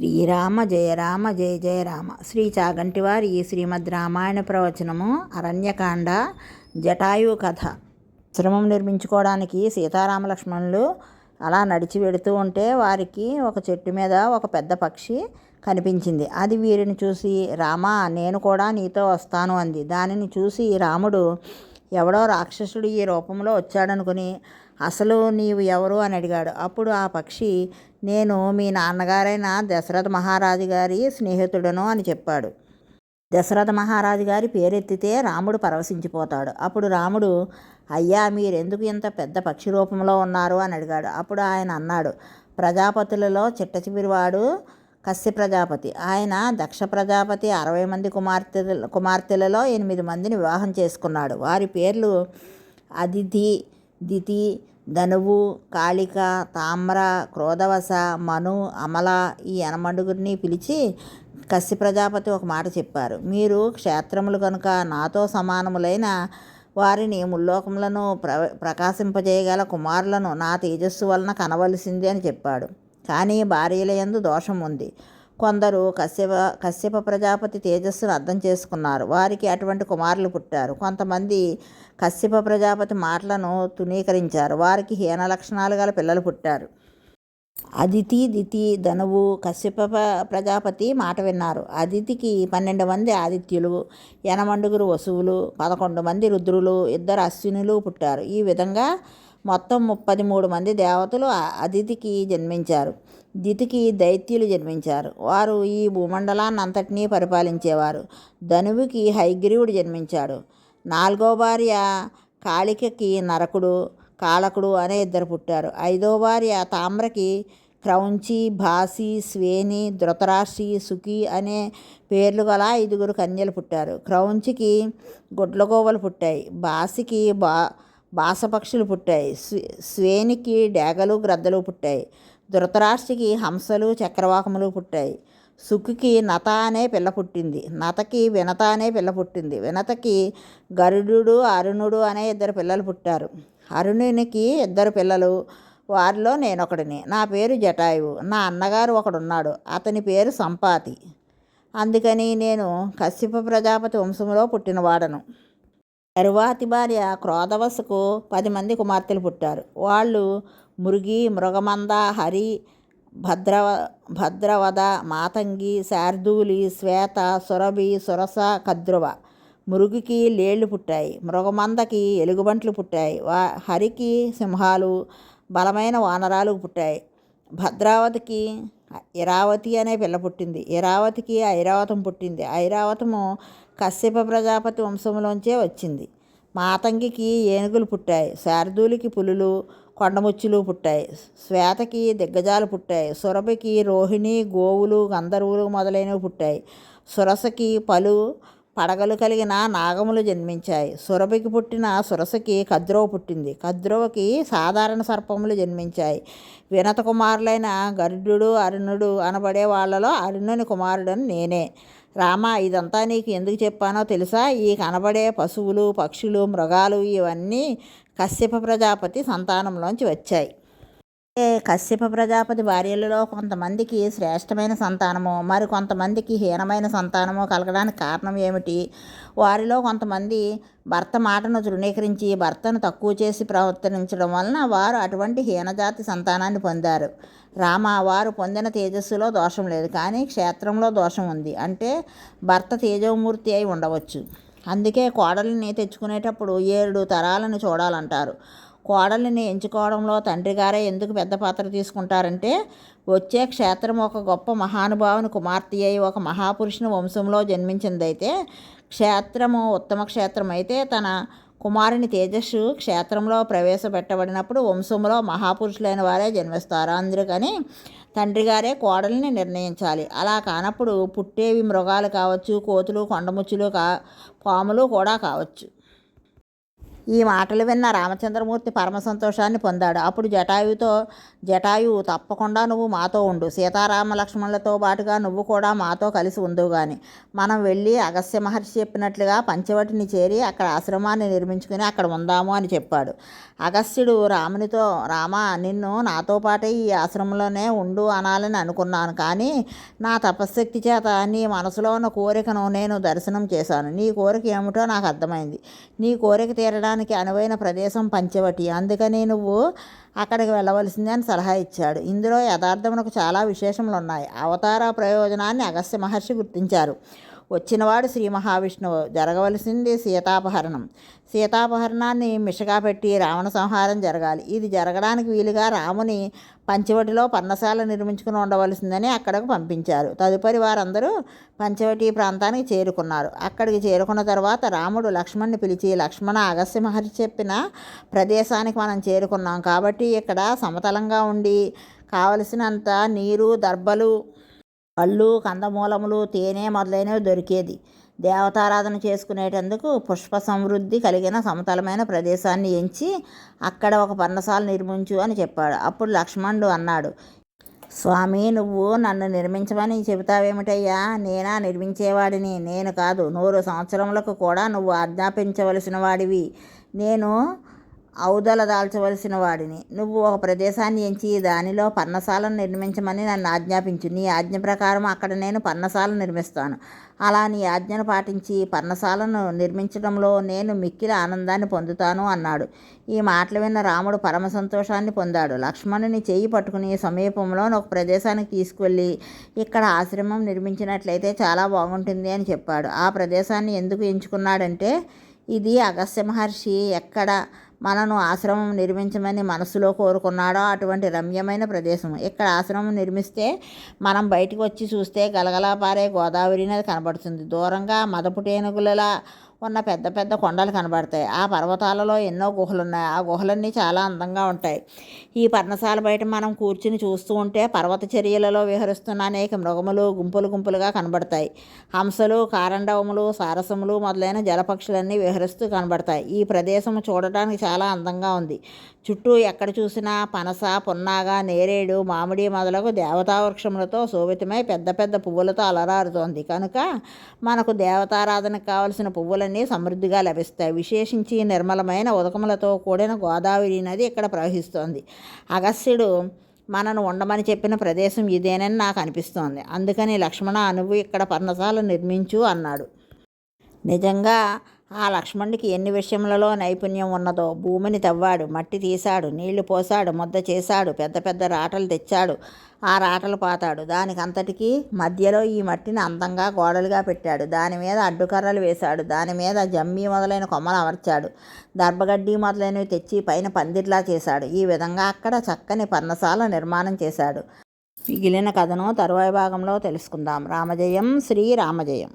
శ్రీరామ జయ రామ జయ జయ రామ. శ్రీ చాగంటివారి శ్రీమద్ రామాయణ ప్రవచనము అరణ్యకాండ జటాయు కథ. ఆశ్రమం నిర్మించుకోవడానికి సీతారామ లక్ష్మణులు అలా నడిచి వెడుతూ ఉంటే వారికి ఒక చెట్టు మీద ఒక పెద్ద పక్షి కనిపించింది. అది వీరిని చూసి రామ నేను కూడా నీతో వస్తాను అంది. దానిని చూసి రాముడు ఎవడో రాక్షసుడు ఈ రూపంలో వచ్చాడనుకుని అసలు నీవు ఎవరు? అని అడిగాడు. అప్పుడు ఆ పక్షి నేను మీ నాన్నగారైన దశరథ మహారాజు గారి స్నేహితుడను అని చెప్పాడు. దశరథ మహారాజు గారి పేరెత్తితే రాముడు పరవశించిపోతాడు. అప్పుడు రాముడు అయ్యా మీరెందుకు ఇంత పెద్ద పక్షి రూపంలో ఉన్నారు? అని అడిగాడు. అప్పుడు ఆయన అన్నాడు ప్రజాపతులలో చిట్ట చివరివాడు కశ్య ప్రజాపతి. ఆయన దక్ష ప్రజాపతి అరవై మంది కుమార్తె కుమార్తెలలో ఎనిమిది మందిని వివాహం చేసుకున్నాడు. వారి పేర్లు అదితి దితి ధనువు కాళిక తామ్ర క్రోధవశ మను అమల ఈ ఎనమండుగురిని పిలిచి కశ్య ప్రజాపతి ఒక మాట చెప్పారు. మీరు క్షేత్రములు కనుక నాతో సమానములైన వారిని ముల్లోకములను ప్ర ప్రకాశింపజేయగల కుమారులను నా తేజస్సు వలన కనవలసింది అని చెప్పాడు. కానీ భార్యల యందు దోషం ఉంది కొందరు కశ్యప కశ్యప ప్రజాపతి తేజస్సును అర్థం చేసుకున్నారు. వారికి అటువంటి కుమారులు పుట్టారు. కొంతమంది కశ్యప ప్రజాపతి మాటలను తునీకరించారు వారికి హీన లక్షణాలు గల పిల్లలు పుట్టారు. అదితి దితి ధనువు కశ్యప ప్రజాపతి మాట విన్నారు. అదితికి పన్నెండు మంది ఆదిత్యులు ఎనమండుగురు వసువులు పదకొండు మంది రుద్రులు ఇద్దరు అశ్వినులు పుట్టారు. ఈ విధంగా మొత్తం ముప్పది మూడు మంది దేవతలు అదితికి జన్మించారు. దితికి దైత్యులు జన్మించారు. వారు ఈ భూమండలాన్ని అంతటినీ పరిపాలించేవారు. ధనువుకి హైగ్రీవుడు జన్మించాడు. నాలుగో భార్య కాళికకి నరకుడు కాళకుడు అనే ఇద్దరు పుట్టారు. ఐదో భార్య తామ్రకి క్రౌంచి భాసి స్వేని ధృతరాశి సుఖి అనే పేర్లు గల ఐదుగురు కన్యలు పుట్టారు. క్రౌంచికి గుడ్లగోవలు పుట్టాయి. బాసికి బా బాసపక్షులు పుట్టాయి. స్వేనికి డేగలు గ్రద్దలు పుట్టాయి. ధృతరాష్ట్రికి హంసలు చక్రవాకములు పుట్టాయి. సుక్కుకి నత అనే పిల్ల పుట్టింది. నతకి వినత అనే పిల్ల పుట్టింది. వినతకి గరుడు అరుణుడు అనే ఇద్దరు పిల్లలు పుట్టారు. అరుణునికి ఇద్దరు పిల్లలు. వారిలో నేనొకడిని. నా పేరు జటాయువు. నా అన్నగారు ఒకడున్నాడు. అతని పేరు సంపాతి. అందుకని నేను కశ్యప ప్రజాపతి వంశంలో పుట్టినవాడను. తరువాతి భార్య క్రోధవశకు పది మంది కుమార్తెలు పుట్టారు. వాళ్ళు మురుగి మృగమంద హరి భద్రవ భద్రవద మాతంగి శార్దూలి శ్వేత సురభి సురస కద్రువ. మురుగుకి లేళ్ళు పుట్టాయి. మృగమందకి ఎలుగుబంట్లు పుట్టాయి. వా హరికి సింహాలు బలమైన వానరాలు పుట్టాయి. భద్రావతికి ఇరావతి అనే పిల్ల పుట్టింది. ఇరావతికి ఐరావతం పుట్టింది. ఐరావతము కశ్యప ప్రజాపతి వంశంలోంచే వచ్చింది. మాతంగికి ఏనుగులు పుట్టాయి. శారదూలికి పులులు కొండముచ్చులు పుట్టాయి. శ్వేతకి దిగ్గజాలు పుట్టాయి. సురభికి రోహిణి గోవులు గంధర్వులు మొదలైనవి పుట్టాయి. సురసకి పలు పడగలు కలిగిన నాగములు జన్మించాయి. సురభికి పుట్టిన సురసకి కద్రవ పుట్టింది. కద్రవకి సాధారణ సర్పములు జన్మించాయి. వినత కుమారులైన గరుడు అరుణుడు అనబడే వాళ్ళలో అరుణుని కుమారుడని నేనే. రామ ఇదంతా నీకు ఎందుకు చెప్పానో తెలుసా? ఈ కనబడే పశువులు పక్షులు మృగాలు ఇవన్నీ కశ్యప ప్రజాపతి సంతానంలోంచి వచ్చాయి. కశ్యప ప్రజాపతి భార్యలలో కొంతమందికి శ్రేష్టమైన సంతానము మరి కొంతమందికి హీనమైన సంతానము కలగడానికి కారణం ఏమిటి? వారిలో కొంతమంది భర్త మాటను తృణీకరించి భర్తను తక్కువ చేసి ప్రవర్తించడం వలన వారు అటువంటి హీనజాతి సంతానాన్ని పొందారు. రామ వారు పొందిన తేజస్సులో దోషం లేదు కానీ క్షేత్రంలో దోషం ఉంది. అంటే భర్త తేజోమూర్తి అయి ఉండవచ్చు. అందుకే కోడలిని తెచ్చుకునేటప్పుడు ఏడు తరాలను చూడాలంటారు. కోడలిని ఎంచుకోవడంలో తండ్రిగారే ఎందుకు పెద్ద పాత్ర తీసుకుంటారంటే వచ్చే క్షేత్రం ఒక గొప్ప మహానుభావుని కుమార్తె అయి ఒక మహాపురుషుని వంశంలో జన్మించిందైతే క్షేత్రము ఉత్తమ క్షేత్రం అయితే తన కుమారుని తేజస్సు క్షేత్రంలో ప్రవేశపెట్టబడినప్పుడు వంశంలో మహాపురుషులైన వారే జన్మిస్తారు. అందుకని తండ్రి గారే కోడల్ని నిర్ణయించాలి. అలా కానప్పుడు పుట్టేవి మృగాలు కావచ్చు కోతులు కొండముచ్చులు కా పాములు కూడా కావచ్చు. ఈ మాటలు విన్న రామచంద్రమూర్తి పరమ సంతోషాన్ని పొందాడు. అప్పుడు జటాయుతో జటాయువు తప్పకుండా నువ్వు మాతో ఉండు. సీతారామ లక్ష్మణులతో పాటుగా నువ్వు కూడా మాతో కలిసి ఉండు గాని. మనం వెళ్ళి అగస్త్య మహర్షి చెప్పినట్లుగా పంచవటిని చేరి అక్కడ ఆశ్రమాన్ని నిర్మించుకుని అక్కడ ఉందాము అని చెప్పాడు. అగస్త్యుడు రామునితో రామ నిన్ను నాతో పాటే ఈ ఆశ్రమంలోనే ఉండు అనాలని అనుకున్నాను కానీ నా తపశ్శక్తి చేత నీ మనసులో ఉన్న కోరికను నేను దర్శనం చేశాను. నీ కోరిక ఏమిటో నాకు అర్థమైంది. నీ కోరిక తీరడానికి అనువైన ప్రదేశం పంచవటి. అందుకని నువ్వు అక్కడికి వెళ్ళవలసింది అని సలహా ఇచ్చాడు. ఇందులో యథార్థమునకు చాలా విశేషములు ఉన్నాయి అవతార ప్రయోజనాన్ని అగస్త్య మహర్షి గుర్తించారు. వచ్చినవాడు శ్రీ మహావిష్ణువు. జరగవలసింది సీతాపహరణం. సీతాపహరణాన్ని మిషగా పెట్టి రావణ సంహారం జరగాలి. ఇది జరగడానికి వీలుగా రాముని పంచవటిలో పర్ణశాల నిర్మించుకుని ఉండవలసిందని అక్కడకు పంపించారు. తదుపరి వారందరూ పంచవటి ప్రాంతానికి చేరుకున్నారు. అక్కడికి చేరుకున్న తర్వాత రాముడు లక్ష్మణ్ని పిలిచి లక్ష్మణ అగస్య మహర్షి చెప్పిన ప్రదేశానికి మనం చేరుకున్నాం. కాబట్టి ఇక్కడ సమతలంగా ఉండి కావలసినంత నీరు దర్బలు పళ్ళు కందమూలములు తేనె మొదలైనవి దొరికేది. దేవతారాధన చేసుకునేటందుకు పుష్ప సమృద్ధి కలిగిన సమతలమైన ప్రదేశాన్ని ఎంచి అక్కడ ఒక పర్ణశాల నిర్మించు అని చెప్పాడు. అప్పుడు లక్ష్మణుడు అన్నాడు స్వామి నువ్వు నన్ను నిర్మించమని చెబుతావేమిటయ్యా? నేనా నిర్మించేవాడిని? నేను కాదు. నూరు సంవత్సరములకు కూడా నువ్వు ఆజ్ఞాపించవలసిన వాడివి. నేను దాల్చవలసిన వాడిని. నువ్వు ఒక ప్రదేశాన్ని ఎంచి దానిలో పర్ణశాలను నిర్మించమని నన్ను ఆజ్ఞాపించు. నీ ఆజ్ఞ ప్రకారం అక్కడ నేను పర్ణశాలను నిర్మిస్తాను. అలా నీ ఆజ్ఞను పాటించి పర్ణశాలను నిర్మించడంలో నేను మిక్కిలి ఆనందాన్ని పొందుతాను అన్నాడు. ఈ మాటలు విన్న రాముడు పరమ సంతోషాన్ని పొందాడు. లక్ష్మణుని చేయి పట్టుకుని సమీపంలో ఒక ప్రదేశానికి తీసుకువెళ్ళి ఇక్కడ ఆశ్రమం నిర్మించినట్లయితే చాలా బాగుంటుంది అని చెప్పాడు. ఆ ప్రదేశాన్ని ఎందుకు ఎంచుకున్నాడంటే ఇది అగస్త్య మహర్షి ఎక్కడ మనను ఆశ్రమం నిర్మించమని మనసులో కోరుకున్నాడో అటువంటి రమ్యమైన ప్రదేశం. ఇక్కడ ఆశ్రమం నిర్మిస్తే మనం బయటకు వచ్చి చూస్తే గలగలా పారే గోదావరి నది కనబడుతుంది. దూరంగా మదపుటేనుగులలా ఉన్న పెద్ద పెద్ద కొండలు కనబడతాయి. ఆ పర్వతాలలో ఎన్నో గుహలు ఉన్నాయి ఆ గుహలన్నీ చాలా అందంగా ఉంటాయి. ఈ పర్ణశాల బయట మనం కూర్చుని చూస్తూ ఉంటే పర్వత చర్యలలో విహరిస్తున్న అనేక మృగములు గుంపులు గుంపులుగా కనబడతాయి. హంసలు కారండవములు సారసములు మొదలైన జలపక్షులన్నీ విహరిస్తూ కనబడతాయి. ఈ ప్రదేశం చూడటానికి చాలా అందంగా ఉంది. చుట్టూ ఎక్కడ చూసినా పనస పున్నాగ నేరేడు మామిడి మొదలగు దేవతా వృక్షములతో శోభితమై పెద్ద పెద్ద పువ్వులతో అలరారుతోంది. కనుక మనకు దేవతారాధనకు కావలసిన పువ్వులన్నీ సమృద్ధిగా లభిస్తాయి. విశేషించి నిర్మలమైన ఉదకములతో కూడిన గోదావరి నది ఇక్కడ ప్రవహిస్తోంది. అగస్త్యుడు మనను ఉండమని చెప్పిన ప్రదేశం ఇదేనని నాకు అనిపిస్తోంది. అందుకని లక్ష్మణ నువ్వు ఇక్కడ పర్ణశాల నిర్మించు అన్నాడు. నిజంగా ఆ లక్ష్మణుడికి ఎన్ని విషయములలో నైపుణ్యం ఉన్నదో భూమిని తవ్వాడు మట్టి తీశాడు నీళ్ళు పోశాడు ముద్ద చేశాడు పెద్ద పెద్ద రాటలు తెచ్చాడు ఆ రాటలు పాతాడు. దానికంతటికీ మధ్యలో ఈ మట్టిని అందంగా గోడలుగా పెట్టాడు. దాని మీద అడ్డుకర్రలు వేశాడు. దాని మీద జమ్మి మొదలైన కొమ్మలు అమర్చాడు. దర్భగడ్డి మొదలైనవి తెచ్చి పైన పందిట్లా చేశాడు. ఈ విధంగా అక్కడ చక్కని పర్ణశాల నిర్మాణం చేశాడు. మిగిలిన కథను తరువాయి భాగంలో తెలుసుకుందాం. రామజయం శ్రీ రామజయం.